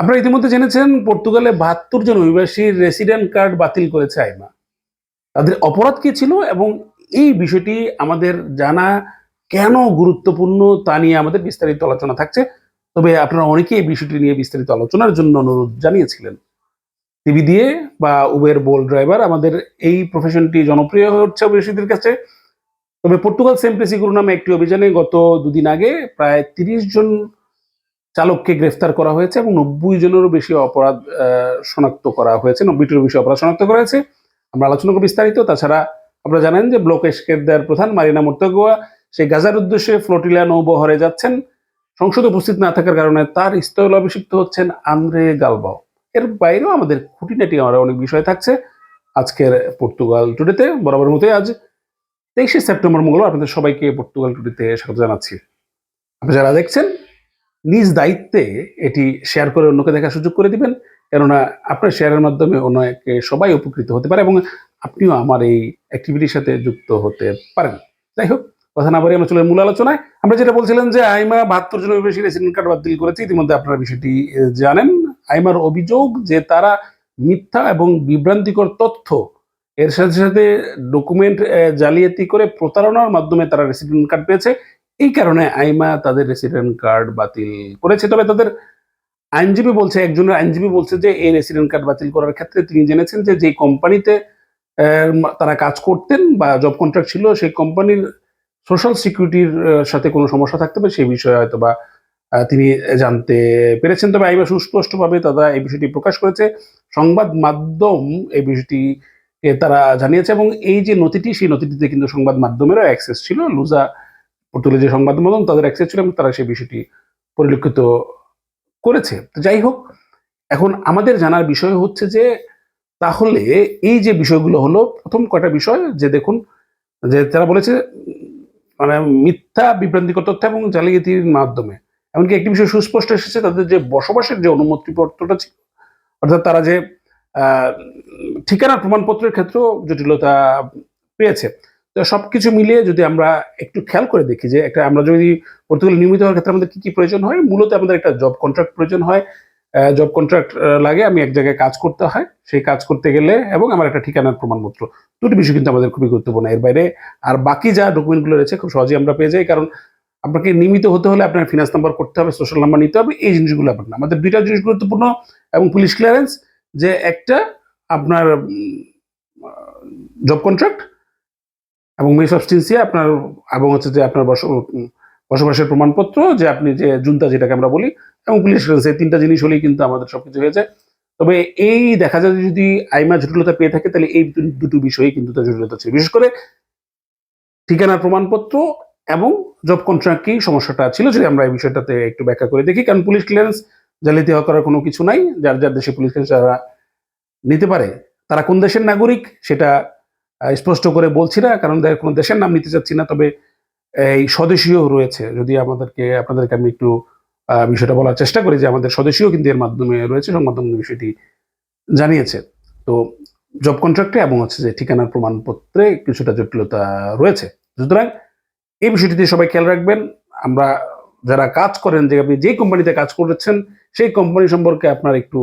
আপনারা ইতিমধ্যে জেনেছেন পর্তুগালে বাহাত্তর জন অভিবাসীর রেসিডেন্ট কার্ড বাতিল করেছে আইমা। তাদের অপরাধ কি ছিল এবং এই বিষয়টি আমাদের জানা কেন গুরুত্বপূর্ণ তা নিয়ে আমাদের বিস্তারিত আলোচনা থাকছে। তবে আপনারা অনেকেই এই বিষয়টি নিয়ে বিস্তারিত আলোচনার জন্য অনুরোধ জানিয়েছিলেন। টিভি দিয়ে বা উবের বোল ড্রাইভার আমাদের এই প্রফেশনটি জনপ্রিয় হয়ে উঠছে অভিবাসীদের কাছে। তবে পর্তুগাল সেমপ্রেসি গুরু নামে একটি অভিযানে গত দুদিন আগে প্রায় তিরিশ জন চালককে গ্রেফতার করা হয়েছে এবং নব্বই জনেরও বেশি অপরাধ শনাক্ত করা হয়েছে, নব্বইটিরও বেশি অপরাধ শনাক্ত করা হয়েছে। আমরা আলোচনা করব বিস্তারিত। তাছাড়া আপনারা জানেন যে ব্লক এসকেরদার প্রধান মারিনা মোর্তগোয়া সেই গাজার উদ্দেশ্যে ফ্লোটিলা নৌবহরে যাচ্ছেন। সংসদে উপস্থিত না থাকার কারণে তার স্থল অভিষিক্ত হচ্ছেন আন্দ্রে গালবাও। এর বাইরেও আমাদের খুঁটিনাটি আমার অনেক বিষয় থাকছে। আজকের পর্তুগাল টুডেতে বরাবর মতোই আজ তেইশে সেপ্টেম্বর মঙ্গলবার আপনাদের সবাইকে পর্তুগাল টুডেতে স্বাগত জানাচ্ছি। আপনি যারা দেখছেন নিজ দায়িত্বে এটি শেয়ার করে অন্যকে দেখার সুযোগ করে দিবেন। কেননা আপনার শেয়ারের মাধ্যমে অন্যকে সবাই উপকৃত হতে পারে এবং আপনিও আমার এই অ্যাক্টিভিটির সাথে যুক্ত হতে পারেন। যাই হোক, কথা না বলে আমরা চলে মূল আলোচনায়। আমরা যেটা বলছিলাম যে আইমা বাহাত্তর জনের বেশি রেসিডেন্ট কার্ড বাতিল করেছে, ইতিমধ্যে আপনারা বিষয়টি জানেন। আইমার অভিযোগ যে তারা মিথ্যা এবং বিভ্রান্তিকর তথ্য এর সাথে সাথে ডকুমেন্ট জালিয়াতি করে প্রতারণার মাধ্যমে তারা রেসিডেন্ট কার্ড পেয়েছে। এই কারণে আইমা তাদের রেসিডেন্ট কার্ড বাতিল করেছে। তবে তাদের আইনজীবী বলছে, একজনের আইনজীবী বলছে যে, এই রেসিডেন্ট কার্ড বাতিল করার ক্ষেত্রে তিনি জেনেছেন যে যে কোম্পানিতে তারা কাজ করতেন বা জব কন্ট্রাক্ট ছিল, সেই কোম্পানির সোশ্যাল সিকিউরিটির সাথে কোনো সমস্যা থাকতে পারে, সেই বিষয়ে হয়তো বা তিনি জানতে পেরেছেন। তবে আইমা সুস্পষ্টভাবে তারা এই বিষয়টি প্রকাশ করেছে। সংবাদ মাধ্যম এই বিষয়টি তারা জানিয়েছে এবং এই যে নথিটি, সেই নথিটিতে কিন্তু সংবাদ মাধ্যমেরও অ্যাক্সেস ছিল। লুজা পর্তুগালের যে সংবাদ মাধ্যম তাদের অ্যাক্সেস ছিল এবং তারা সেই বিষয়টি পরিলক্ষিত করেছে। তো যাই হোক এখন আমাদের জানার বিষয় হচ্ছে যে তাহলে এই যে বিষয়গুলো হলো প্রথম কয়টা বিষয়? যে দেখুন যে তারা বলেছে মানে মিথ্যা বিভ্রান্তিকর তথ্য এবং জালিয়াতির মাধ্যমে। এমনকি একটি বিষয় সুস্পষ্ট এসেছে তাদের যে বসবাসের যে অনুমতিপত্রটা ছিল অর্থাৎ তারা যে আহ, ঠিকানার প্রমাণপত্রের ক্ষেত্রেও জটিলতা পেয়েছে। তো সবকিছু মিলিয়ে যদি আমরা একটু খেয়াল করে দেখি যে একটা, আমরা যদি পর্তুগাল নিয়মিত হওয়ার ক্ষেত্রে আমাদের কি কি প্রয়োজন হয়? মূলত আমাদের একটা জব কন্ট্রাক্ট প্রয়োজন হয়। জব কন্ট্রাক্ট লাগে, আমি এক জায়গায় কাজ করতে হয়। সেই কাজ করতে গেলে এবং আমার একটা ঠিকানার প্রমাণপত্র। দুটি বিষয় কিন্তু আমাদের খুবই গুরুত্বপূর্ণ। এর বাইরে আর বাকি যা ডকুমেন্টগুলো রয়েছে, খুব সহজেই আমরা পেয়ে যাই। কারণ আপনাকে নিয়মিত হতে হলে আপনার ফিনান্স নাম্বার করতে হবে সোশ্যাল নাম্বার নিতে হবে, এই জিনিসগুলো আপনার আমাদের দুইটা জিনিস গুরুত্বপূর্ণ এবং পুলিশ ক্লিয়ারেন্স যে একটা আপনার জব কন্ট্রাক্ট এবং মেয়ে সাবস্টেন্সিয়া আপনার, এবং হচ্ছে যে আপনার বস বসবাসের প্রমাণপত্র যে আপনি যে জুনতা যেটাকে আমরা বলি, এবং পুলিশ ক্লিয়ারেন্স এই তিনটা জিনিস হলেই কিন্তু আমাদের সবকিছু হয়ে যায় তবে এই দেখা যায় যদি আইমা জটিলতা পেয়ে থাকে, তাহলে এই দুটো বিষয়ই কিন্তু তার জটিলতা ছিল। বিশেষ করে ঠিকানার প্রমাণপত্র এবং জব কন্ট্রাক্ট কি সমস্যাটা ছিল যদি আমরা এই বিষয়টাতে একটু ব্যাখ্যা করে দেখি। কারণ পুলিশ ক্লিয়ারেন্স জালিয়াতি হওয়া করার কোনো কিছু নাই। যার যার দেশে পুলিশ ক্লিয়ারেন্স যারা নিতে পারে, তারা কোন দেশের নাগরিক সেটা স্পষ্ট করে বলছি না, কারণ কোনো দেশের নাম নিতে চাচ্ছি না, তবে এই স্বদেশীয় রয়েছে। যদি আমাদেরকে, আপনাদেরকে আমি একটু বিষয়টা বলার চেষ্টা করি যে আমাদের স্বদেশীয় কিন্তু এর মাধ্যমে রয়েছে, সংবাদ বিষয়টি জানিয়েছে। তো জব কন্ট্রাক্টে এবং হচ্ছে যে ঠিকানার প্রমাণপত্রে কিছুটা জটিলতা রয়েছে। সুতরাং এই বিষয়টিতে সবাই খেয়াল রাখবেন, আমরা যারা কাজ করেন, যে আপনি যে কোম্পানিতে কাজ করেছেন, সেই কোম্পানি সম্পর্কে আপনার একটু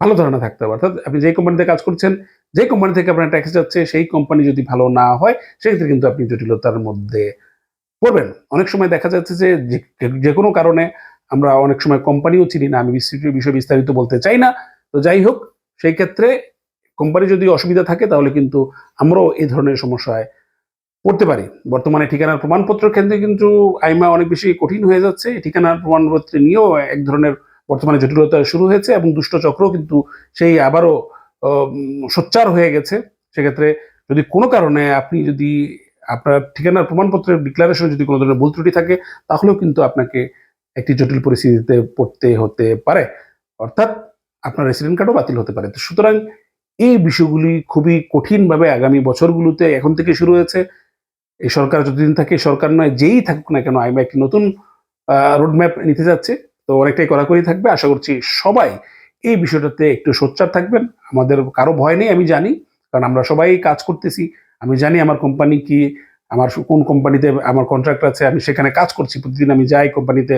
ভালো ধারণা থাকতে হবে। অর্থাৎ আপনি যে কোম্পানিতে কাজ করছেন যে কোম্পানি থেকে আপনার ট্যাক্স যাচ্ছে, সেই কোম্পানি যদি ভালো না হয়, সেক্ষেত্রে কিন্তু আপনি জটিলতার মধ্যে পড়বেন। অনেক সময় দেখা যাচ্ছে যে, যে- কোনো কারণে আমরা অনেক সময় কোম্পানিও চিনি না, আমি বিস্তৃত বিষয় বিস্তারিত বলতে চাই না। তো যাই হোক, সেই ক্ষেত্রে কোম্পানি যদি অসুবিধা থাকে, তাহলে কিন্তু আমরাও এই ধরনের সমস্যায় পড়তে পারি। বর্তমানে ঠিকানার প্রমাণপত্রের ক্ষেত্রে কিন্তু আইমা অনেক বেশি কঠিন হয়ে যাচ্ছে। ঠিকানার প্রমাণপত্র নিয়েও এক ধরনের বর্তমানে জটিলতা শুরু হয়েছে এবং দুষ্ট চক্র কিন্তু সেই আবারও সোচ্চার হয়ে গেছে। সেক্ষেত্রে যদি কোনো কারণে আপনি যদি আপনার ঠিকানার প্রমাণপত্রের ডিক্লারেশনে যদি কোনো ধরনের ভুল ত্রুটি থাকে, তাহলেও কিন্তু আপনাকে একটি জটিল পরিস্থিতিতে পড়তে হতে পারে। অর্থাৎ আপনার রেসিডেন্ট কার্ডও বাতিল হতে পারে। সুতরাং এই বিষয়গুলি খুবই কঠিনভাবে আগামী বছরগুলোতে এখন থেকে শুরু হয়েছে। এই সরকার যতদিন থাকে সরকার নয়, যেই থাকুক না কেন আইমা একটি নতুন রোডম্যাপ নিতে যাচ্ছে। তো অনেকটাই কড়াকড়ি থাকবে। আশা করছি সবাই এই বিষয়টাতে একটু সোচ্চার থাকবেন। আমাদের কারও ভয় নেই, আমি জানি, কারণ আমরা সবাই কাজ করতেছি। আমি জানি আমার কোম্পানি কি, আমার কোন কোম্পানিতে আমার কন্ট্রাক্ট আছে, আমি সেখানে কাজ করছি, প্রতিদিন আমি যাই কোম্পানিতে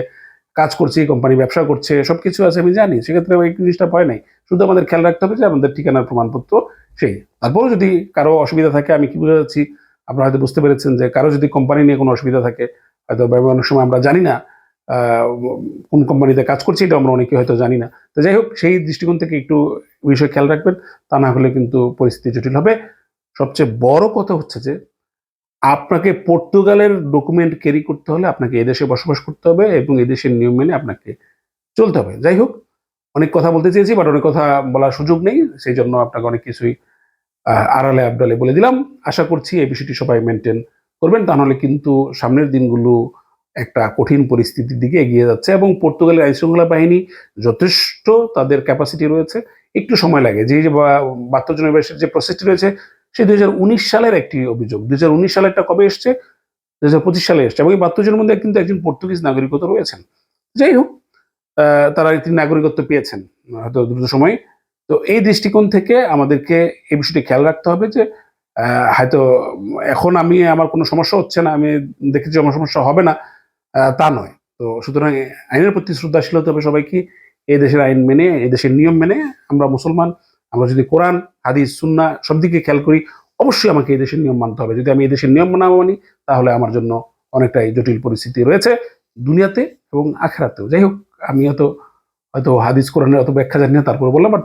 কাজ করছি কোম্পানি ব্যবসা করছে সব কিছু আছে, আমি জানি। সেক্ষেত্রে ওই জিনিসটা ভয় নাই। শুধু আমাদের খেয়াল রাখতে হবে যে আমাদের ঠিকানার প্রমাণপত্র সেই। তারপরেও যদি কারও অসুবিধা থাকে, আমি কি বুঝে যাচ্ছি আপনারা হয়তো বুঝতে পেরেছেন যে কারও যদি কোম্পানি নিয়ে কোনো অসুবিধা থাকে, হয়তো অনেক সময় আমরা জানি না কোন কোম্পানিতে কাজ করছি এটা আমরা অনেকে হয়তো জানি না। তো যাই হোক, সেই দৃষ্টিকোণ থেকে একটু বিষয় খেয়াল রাখবেন, তা না হলে কিন্তু পরিস্থিতি জটিল হবে। সবচেয়ে বড় কথা হচ্ছে যে, আপনাকে পর্তুগালের ডকুমেন্ট ক্যারি করতে হলে আপনাকে এদেশে বসবাস করতে হবে এবং এদেশের নিয়ম মেনে আপনাকে চলতে হবে। যাই হোক, অনেক কথা বলতে চেয়েছি বাট অনেক কথা বলার সুযোগ নেই, সেই জন্য আপনাকে অনেক কিছুই আড়ালে আবডালে বলে দিলাম। আশা করছি এই বিষয়টি সবাই মেনটেন করবেন, তা নাহলে কিন্তু সামনের দিনগুলো একটা কঠিন পরিস্থিতির দিকে এগিয়ে যাচ্ছে এবং পর্তুগালের আইনশৃঙ্খলা বাহিনী যথেষ্ট তাদের ক্যাপাসিটি রয়েছে। একটু সময় লাগে। যে যে বয়সের যে প্রসেসটি রয়েছে, সেই দুই হাজার উনিশ সালের একটি অভিযোগ। দুই সালেরটা কবে এসছে? দুই হাজার পঁচিশ সালে এসছে। এবং এই বাহাত্তর জনের মধ্যে কিন্তু একজন পর্তুগিজ নাগরিকত্ব রয়েছেন। যাই হোক তারা একটি নাগরিকত্ব পেয়েছেন হয়তো দ্রুত সময়ে। তো এই দৃষ্টিকোণ থেকে আমাদেরকে এই বিষয়টি খেয়াল রাখতে হবে যে হয়তো এখন আমি, আমার কোনো সমস্যা হচ্ছে না, আমি দেখেছি আমার সমস্যা হবে না। তা নয়। তো সুতরাং আইনের প্রতি শ্রদ্ধাশীল হতে হবে সবাইকে। এই দেশের আইন মেনে, এই দেশের নিয়ম মেনে আমরা মুসলমান, আমরা যদি কোরআন, হাদিস, সুন্না সব দিকে খেয়াল করি, অবশ্যই আমাকে এই দেশের নিয়ম মানতে হবে। যদি আমি এই দেশের নিয়ম না মানি, তাহলে আমার জন্য অনেকটাই জটিল পরিস্থিতি রয়েছে দুনিয়াতে এবং আখেরাতেও। যাই হোক, আমি হয়তো হয়তো হাদিস, কোরআনের অত ব্যাখ্যা জানি না, তারপরে বললাম বাট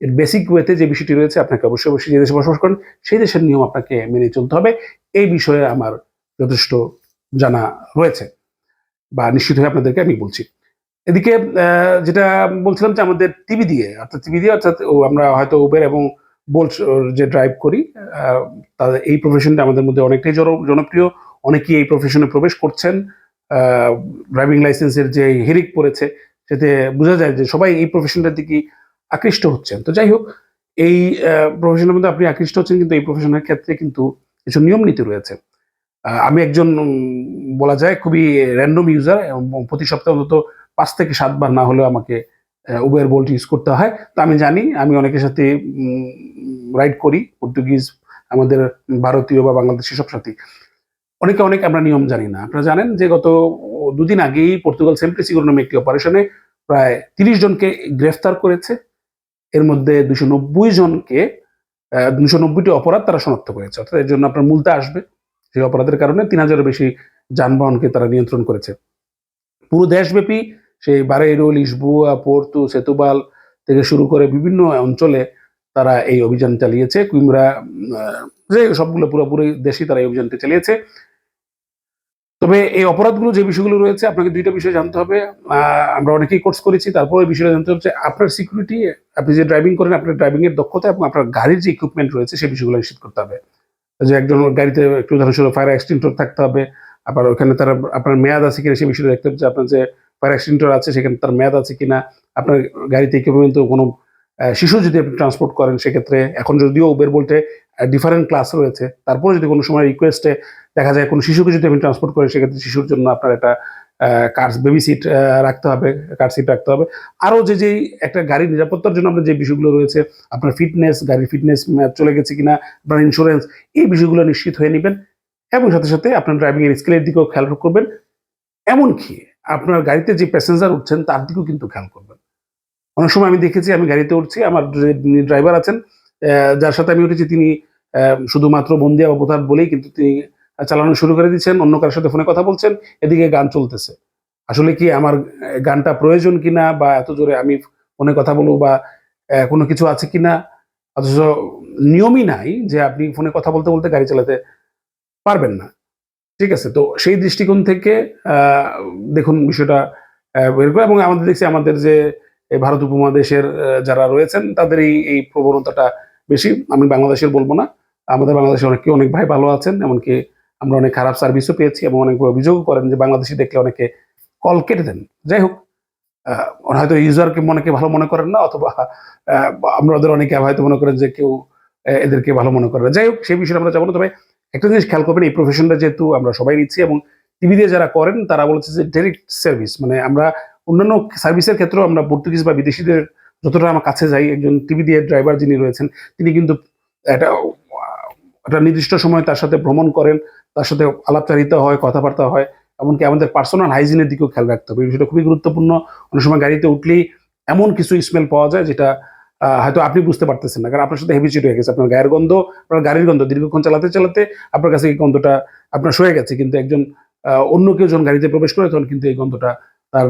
এর বেসিক ওয়েতে যে বিষয়টি রয়েছে, আপনাকে অবশ্যই অবশ্যই যে দেশে বসবাস করেন, সেই দেশের নিয়ম আপনাকে মেনে চলতে হবে। এই বিষয়ে আমার যথেষ্ট জানা রয়েছে। বা নিশ্চিত হয়ে আপনাদেরকে আমি বলছি। এদিকে যেটা বলছিলাম যে আমাদের টিভি দিয়ে, অর্থাৎ টিভি দিয়ে, অর্থাৎ আমরা হয়তো উবের এবং বোল্ট যে ড্রাইভ করি তাদের এই প্রফেশনটা আমাদের মধ্যে অনেকটাই জন- জনপ্রিয়। অনেকেই এই প্রফেশনে প্রবেশ করছেন। ড্রাইভিং লাইসেন্সের যে হিরিক পড়েছে, সেতে বোঝা যায় যে সবাই এই প্রফেশনটার দিকে আকৃষ্ট হচ্ছেন। তো যাই হোক, এই প্রফেশনের মধ্যে আপনি আকৃষ্ট হচ্ছেন, কিন্তু এই প্রফেশনের ক্ষেত্রে কিন্তু কিছু নিয়ম নীতি রয়েছে। আমি একজন বলা যায়, খুবই র্যান্ডম ইউজার এবং প্রতি সপ্তাহে অন্তত পাঁচ থেকে সাতবার না হলেও আমাকে উবের বোল্ট ইউজ করতে হয়। তো আমি জানি, আমি অনেকের সাথে রাইড করি পর্তুগিজ আমাদের ভারতীয় বা বাংলাদেশি সব সাথে। অনেকে, অনেক আমরা নিয়ম জানি না। আপনারা জানেন যে গত দুদিন আগেই পর্তুগাল সেম্প্লিসিগোর নামে একটি অপারেশনে প্রায় তিরিশ জনকে গ্রেফতার করেছে। এর মধ্যে দুশো নব্বই জনকে দুশো নব্বইটি অপরাধ তারা শনাক্ত করেছে। অর্থাৎ এর জন্য আপনার মূলতে আসবে। সেই অপরাধের কারণে তিন হাজারের বেশি যানবাহনকে তারা নিয়ন্ত্রণ করেছে। পুরো দেশব্যাপী সেই বারেইরো লিসবুয়া পোর্তু, সেতুবাল থেকে শুরু করে বিভিন্ন অঞ্চলে তারা এই অভিযান চালিয়েছে। কুইমরা যে সবগুলো পুরোপুরি দেশই তারা এই অভিযানটি চালিয়েছে। তবে এই অপরাধগুলো যে বিষয়গুলো রয়েছে, আপনাকে দুইটা বিষয় জানতে হবে। আমরা অনেকেই কোর্স করেছি। তারপরে বিষয়টা জানতে হচ্ছে আপনার সিকিউরিটি আপনি যে ড্রাইভিং করেন, আপনার ড্রাইভিং এর দক্ষতা এবং আপনার গাড়ির যে ইকুইপমেন্ট রয়েছে সেই বিষয়গুলো নিশ্চিত করতে হবে। যে একজন গাড়িতে একটু উদাহরণস্বরূপ ফায়ার এক্সটেন্টর থাকতে হবে আবার ওখানে তার আপনার মেয়াদ আছে কিনা সেই বিষয়টা দেখতে যে আপনার যে ফায়ার এক্সটেন্টর আছে, সেখানে তার মেয়াদ আছে কিনা, আপনার গাড়িতে ইকুইপমেন্ট কোনো শিশু যদি আপনি ট্রান্সপোর্ট করেন, সেক্ষেত্রে এখন যদিও উবের বলতে ডিফারেন্ট ক্লাস রয়েছে, তারপরে যদি কোনো সময় রিকোয়েস্টে দেখা যায় কোনো শিশুকে যদি আপনি ট্রান্সপোর্ট করেন, সেক্ষেত্রে শিশুর জন্য আপনার একটা কার বেবি সিট রাখতে হবে কার সিট রাখতে হবে। আরও যে যেই একটা গাড়ির নিরাপত্তার জন্য আপনার যে বিষয়গুলো রয়েছে, আপনার ফিটনেস গাড়ির ফিটনেস চলে গেছে কিনা, আপনার ইন্স্যুরেন্স এই বিষয়গুলো নিশ্চিত হয়ে নেবেন। এবং সাথে সাথে আপনার ড্রাইভিং এর স্কিলের দিকেও খেয়াল করবেন। এমনকি আপনার গাড়িতে যে প্যাসেঞ্জার উঠছেন, তার দিকেও কিন্তু খেয়াল করবেন। অনেক সময় আমি দেখেছি, আমি গাড়িতে উঠছি, আমার ড্রাইভার আছেন যার সাথে আমি উঠেছি, তিনি শুধুমাত্র বন্দি অবতার বলেই কিন্তু তিনি চালানো শুরু করে দিচ্ছেন, অন্য কারোর সাথে ফোনে কথা বলছেন, এদিকে গান চলতেছে। আসলে কি আমার গানটা প্রয়োজন কিনা বা এত জোরে আমি ফোনে কথা বলব বা কোনো কিছু আছে কিনা? অথচ নিয়মই নাই যে আপনি ফোনে কথা বলতে বলতে গাড়ি চালাতে পারবেন না। ঠিক আছে? তো সেই দৃষ্টিকোণ থেকে দেখুন বিষয়টা বের করে এবং আমাদের দেখছি আমাদের যে ভারত উপমহাদেশের যারা রয়েছেন, তাদের এই এই প্রবণতাটা বেশি। আমি বাংলাদেশের বলব না। আমাদের বাংলাদেশে অনেকে, অনেক ভাই ভালো আছেন, এমনকি আমরা অনেক খারাপ সার্ভিসও পেয়েছি এবং অনেক অভিযোগও করেন যে, বাংলাদেশি দেখলে অনেকে কল কেটে দেন। যাই হোক হয়তো ইউজারকে অনেকে ভালো মনে করেন না, অথবা আমরা ওদের অনেকে হয়তো মনে করেন যে, কেউ এদেরকে ভালো মনে করেন যাই হোক, সেই বিষয়ে আমরা যাব না। তবে একটা জিনিস খেয়াল করবেন, এই প্রফেশনটা যেহেতু আমরা সবাই নিচ্ছি এবং টিভি দিয়ে যারা করেন, তারা বলছে যে ডাইরেক্ট সার্ভিস মানে আমরা অন্যান্য সার্ভিসের ক্ষেত্রেও আমরা পর্তুগিজ বা বিদেশিদের যতটা আমার কাছে যাই, একজন টিভি দিয়ে ড্রাইভার যিনি রয়েছেন, তিনি কিন্তু একটা একটা নির্দিষ্ট সময় তার সাথে ভ্রমণ করেন, তার সাথে আলাপচারিতা হয়, কথাবার্তা হয়, এমনকি আমাদের পার্সোনাল হাইজিনের দিকেও খেয়াল রাখতে হবে। এই বিষয়টা খুবই গুরুত্বপূর্ণ। অনেক সময় গাড়িতে উঠলেই এমন কিছু স্মেল পাওয়া যায়, যেটা হয়তো আপনি বুঝতে পারতেছেন না। কারণ আপনার সাথে হেবিচিট হয়ে গেছে। আপনার গায়ের গন্ধ, আপনার গাড়ির গন্ধ দীর্ঘক্ষণ চালাতে চালাতে আপনার কাছে এই গন্ধটা আপনার সয়ে গেছে। কিন্তু একজন অন্য কেউ যখন গাড়িতে প্রবেশ করে, তখন কিন্তু এই গন্ধটা তার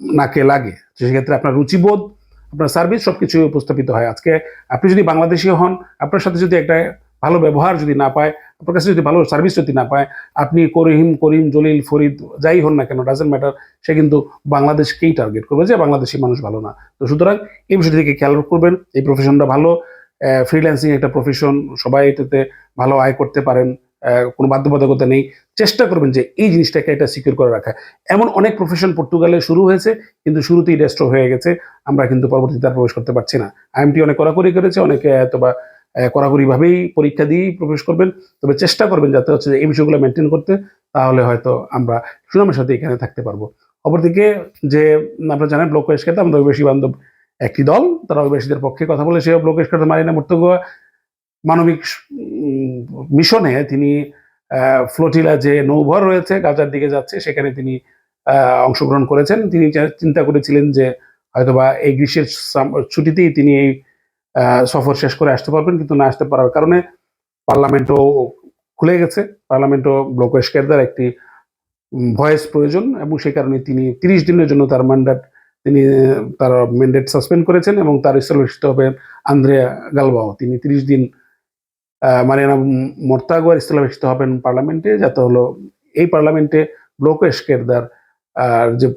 নাকে লাগে। সেক্ষেত্রে আপনার রুচিবোধ, আপনার সার্ভিস সবকিছু উপস্থাপিত হয়। আজকে আপনি যদি বাংলাদেশি হন, আপনার সাথে যদি একটা ভালো ব্যবহার যদি না পায়, আপনার কাছে যদি ভালো সার্ভিস যদি না পায়, আপনি করিম করিম, জলিল, ফরিদ, যাই হন না কেন ডাজেন্ট ম্যাটার সে কিন্তু বাংলাদেশকেই টার্গেট করবে যে বাংলাদেশি মানুষ ভালো না। তো সুতরাং এই বিষয়টি থেকে খেয়াল করবেন, এই প্রফেশনটা ভালো ফ্রিল্যান্সিং একটা প্রফেশন সবাই এটাতে ভালো আয় করতে পারেন কোনো বাধ্যবাধকতা নেই। চেষ্টা করবেন যে এই জিনিসটাকে এটা সিকিউর করে রাখা। এমন অনেক প্রফেশন পর্তুগালে শুরু হয়েছে, কিন্তু শুরুতেই রেস্টো হয়ে গেছে, আমরা কিন্তু পরবর্তীতে আর প্রবেশ করতে পারছি না। আইএমটি অনেক কড়াকড়ি করেছে, অনেকে হয়তো বা কড়াকড়ি ভাবেই পরীক্ষা দিয়েই প্রবেশ করবেন। তবে চেষ্টা করবেন যাতে হচ্ছে যে এই বিষয়গুলো মেনটেন করতে, তাহলে হয়তো আমরা সুনামের সাথে এখানে থাকতে পারব। অপরদিকে যে আপনারা জানেন, ব্লক পরিষ্কার আমাদের অভিবাসী বান্ধব একটি দল, তারা অভিবাসীদের পক্ষে কথা বলে সে ব্লক পরিষ্কার মারিনা মর্তগোয়া মানবিক মিশনে তিনি ফ্লোটিলা যে নৌভর রয়েছে, গাজার দিকে যাচ্ছে, সেখানে তিনি অংশগ্রহণ করেছেন। তিনি চিন্তা করেছিলেন যে হয়তোবা এই গ্রীষ্মের ছুটিতেই তিনি এই সফর শেষ করে আসতে পারবেন, কিন্তু না আসতে পারার কারণে পার্লামেন্টও খুলে গেছে। পার্লামেন্টও ব্লক এসকেরদার একটি ভয়েস প্রয়োজন এবং সেই কারণে তিনি তিরিশ দিনের জন্য তার ম্যান্ডেট তিনি, তার ম্যান্ডেট সাসপেন্ড করেছেন এবং তার স্থলাভিষিক্ত হবেন আন্দ্রেয়া গালবাও। তিনি তিরিশ দিন মারিয়ানা মর্তাগোয়ার স্থলাভিষিক্ত হবেন পার্লামেন্টে, যাতে হলো এই পার্লামেন্টে ব্লক এসকেরদার আর যে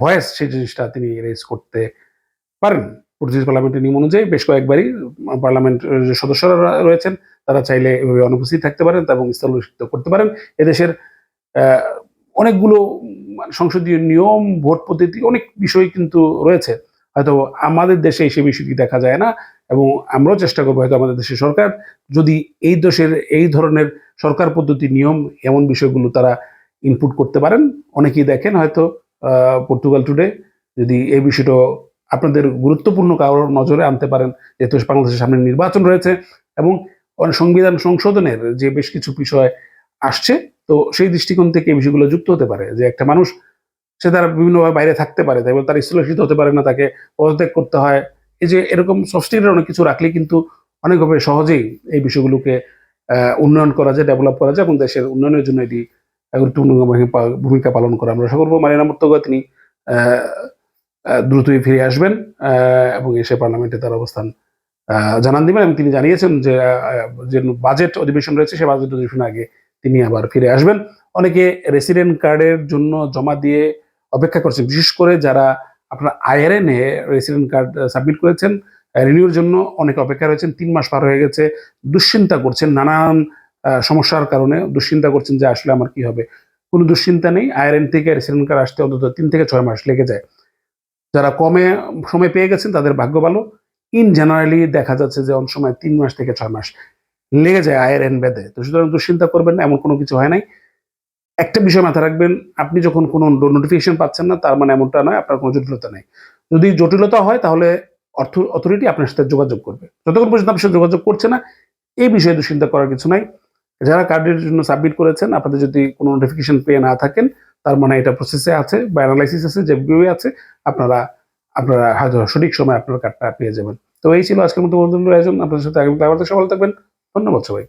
ভয়েস সেই জিনিসটা তিনি রেজ করতে পারেন। পর্তুগিজ পার্লামেন্টের নিয়ম অনুযায়ী বেশ কয়েকবারই পার্লামেন্ট যে সদস্যরা রয়েছেন, তারা চাইলে এভাবে অনুপস্থিত থাকতে পারেন এবং স্থলাভিষিক্ত করতে পারেন। এদেশের অনেকগুলো সংসদীয় নিয়ম, ভোট পদ্ধতি অনেক বিষয় কিন্তু রয়েছে। হয়তো আমাদের দেশে সেই বিষয়টি দেখা যায় না এবং আমরাও চেষ্টা করব হয়তো আমাদের দেশের সরকার যদি এই দেশের, এই ধরনের সরকার পদ্ধতি নিয়ম এমন বিষয়গুলো তারা ইনপুট করতে পারেন। অনেকেই দেখেন হয়তো পর্তুগাল টুডে যদি এই বিষয়টা আপনাদের গুরুত্বপূর্ণ কারোর নজরে আনতে পারেন, যেহেতু বাংলাদেশের সামনে নির্বাচন রয়েছে এবং সংবিধান সংশোধনের যে বেশ কিছু বিষয় আসছে, তো সেই দৃষ্টিকোণ থেকে এই বিষয়গুলো যুক্ত হতে পারে। যে একটা মানুষ, সে তার বিভিন্নভাবে বাইরে থাকতে পারে, তাই বলে তার স্থলাভিষিক্ত হতে পারে না, তাকে পদত্যাগ করতে হয়। এই যে এরকম সফটওয়্যারের অনেক কিছু রাখলে কিন্তু অনেকভাবে সহজেই এই বিষয়গুলোকে উন্নয়ন করা যায় ডেভেলপ করা যায় এবং দেশের উন্নয়নের জন্য এটি গুরুত্বপূর্ণ ভূমিকা- পালন করে আমরা করব। মারিনা মর্তগা, তিনি দ্রুতই ফিরে আসবেন এবং এসে পার্লামেন্টে তার অবস্থান জানান দিবেন এবং তিনি জানিয়েছেন যে যে বাজেট অধিবেশন রয়েছে সে বাজেট অধিবেশনের আগে তিনি আবার ফিরে আসবেন। অনেকে রেসিডেন্ট কার্ডের জন্য জমা দিয়ে অপেক্ষা করছেন, বিশেষ করে যারা আপনার আইআরএন এ রেসিডেন্ট কার্ড সাবমিট করেছেন রিনিউর জন্য অনেকে অপেক্ষা রয়েছেন, তিন মাস পার হয়ে গেছে, দুশ্চিন্তা করছেন, নানান সমস্যার কারণে দুশ্চিন্তা করছেন যে আসলে আমার কি হবে। কোনো দুশ্চিন্তা নেই আইআরএন থেকে রেসিডেন্ট কার্ড আসতে অন্তত তিন থেকে ছয় মাস লেগে যায়। যারা কমে সময় পেয়ে গেছেন, তাদের ভাগ্য ভালো। ইন জেনারেলি দেখা যাচ্ছে যে অনেক সময় তিন মাস থেকে ছয় মাস লেগে যায় আয়ের এন বেদে তো সুতরাং দুশ্চিন্তা করবেন না, এমন কোনো কিছু হয় নাই। একটা বিষয় মাথায় রাখবেন, আপনি যখন কোনো নোটিফিকেশন পাচ্ছেন না, তার মানে এমনটা নয়, আপনার কোনো জটিলতা নেই। যদি জটিলতা হয়, তাহলে অর্থ অথরিটি আপনার সাথে যোগাযোগ করবে। যতক্ষণ পর্যন্ত আপনার সাথে যোগাযোগ করছে না, এই বিষয়ে দুশ্চিন্তা করার কিছু নাই। যারা কার্ডের জন্য সাবমিট করেছেন, আপনাদের যদি কোনো নোটিফিকেশন পেয়ে না থাকেন তার মানে এটা প্রসেসে আছে, বা অ্যানালাইসিস আছে, যে ভিউয়ে আছে, আপনারা আপনারা হয়তো সঠিক সময় আপনার কার্ডটা পেয়ে যাবেন। তো এই ছিল আজকের মতো বন্ধুদের আয়োজন আপনাদের সাথে আগামী আবার সবাই থাকবেন। ধন্যবাদ সবাই